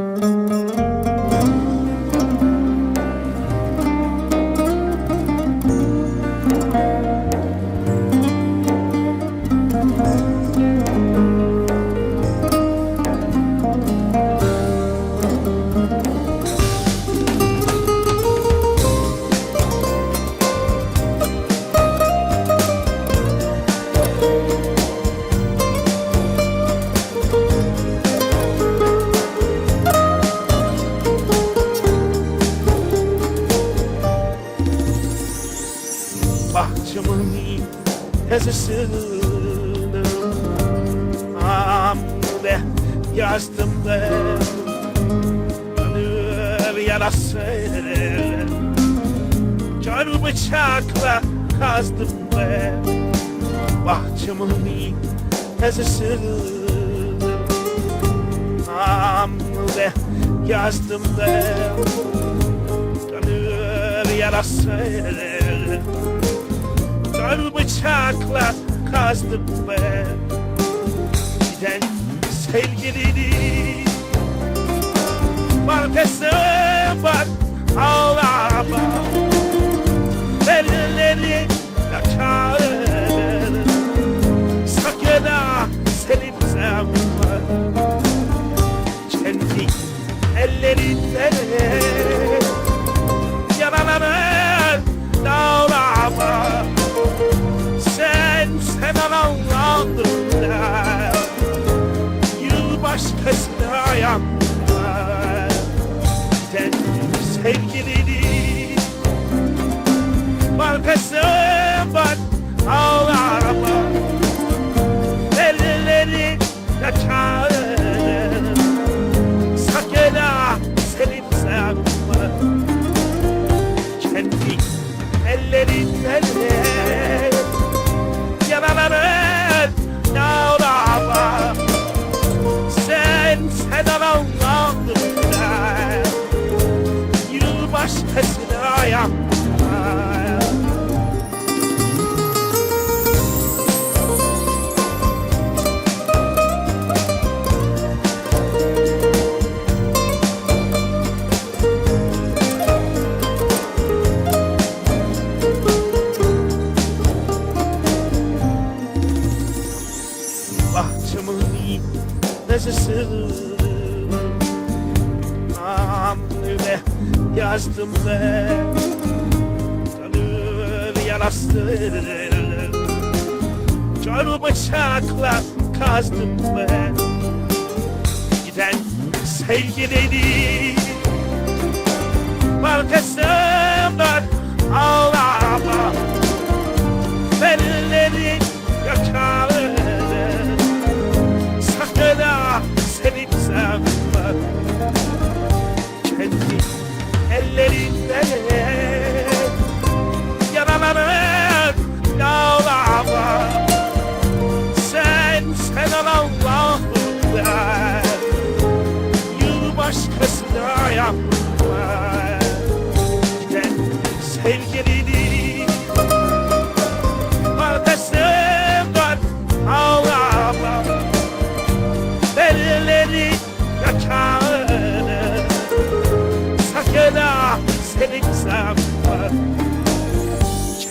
bahçımın yazısını Amde yazdım ben. Gönül yarası Kör bıçakla kazdım ben. Bahçımın yazısını Amde yazdım ben. Gönül yarası bıçakla kazdım ben. Giden sevgilini. Martesi var ağlama sevgilini bahçımın yazısı Amnüme yazdım ben Gönül yarası Kör bıçakla kazdım ben Giden sevgilini Markasımdan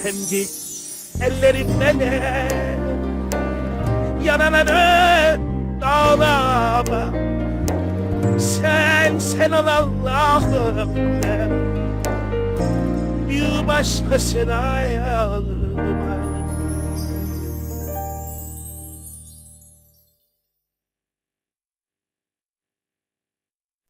Kendi ellerinden Yanananı dağlama Sen sen ol Allah'ım Bir başkasına yalvarma